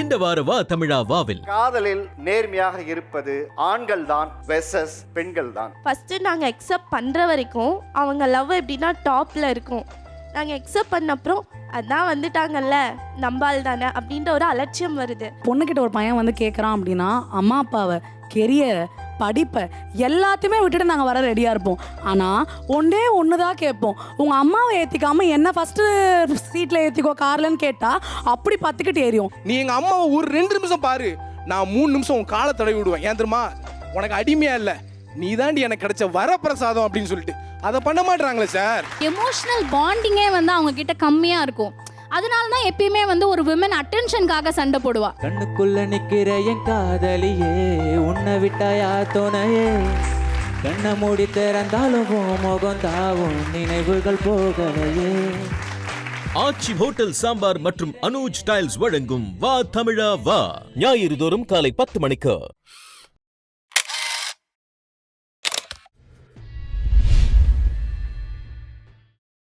இந்த வார வா தமிழா வாவில். காதலில் நேர்மையாக இருப்பது ஆண்கள் தான் வெசஸ் பெண்கள் தான் ஃபஸ்ட்டு நாங்கள் அக்செப்ட் பண்ணுற வரைக்கும் அவங்க லவ் எப்படின்னா டாப்பில் இருக்கும். நாங்கள் அக்செப்ட் பண்ண அப்புறம் அதான் வந்துட்டாங்கல்ல நம்பால் தானே அப்படின்ற ஒரு அலட்சியம் வருது. பொண்ணுக்கிட்ட ஒரு பையன் வந்து கேட்குறான் அப்படின்னா அம்மா அப்பாவை கெரியரை படிப்பை எல்லாத்தையுமே விட்டுட்டு நாங்கள் வர ரெடியாக இருப்போம். ஆனால் ஒன்றே ஒன்று தான் கேட்போம். உங்கள் அம்மாவை ஏற்றிக்காமல் என்ன ஃபஸ்ட்டு சீட்டில் ஏற்றிக்கோ கார்லன்னு கேட்டால் அப்படி பத்துக்கிட்டு ஏறியும் நீ எங்க அம்மாவை ஒரு ரெண்டு நிமிஷம் பாரு. நான் மூணு நிமிஷம் உன் காலை தடவி விடுவேன். ஏன் தெரியுமா? உனக்கு அடிமையா இல்ல. நீ தாண்டி எனக்கு கிடைச்ச வரப்பிரசாதம் அப்படின்னு சொல்லிட்டு. அதை பண்ண மாட்டாங்களே சார் எமோஷனல் பாண்டிங்கே வந்து அவங்க கிட்ட கம்மியா இருக்கும். அதனால தான் எப்பயுமே வந்து ஒரு விமன் அட்டென்ஷனுக்காக சண்டை போடுவா. கண்ணுக்குள்ள நிக்கிற என் காதலியே உன்னை விட்டாயா துணையே? கண்ணை மூடி திறந்தாலும் முகம் தாவும் நினைவுகள் போகலையே. ஆச்சி ஹோட்டல் சாம்பார் மற்றும் அனுஜ் டைல்ஸ் வழங்கும் வா தமிழா வா. ஞாயிறு தோறும் காலை பத்து மணிக்கு.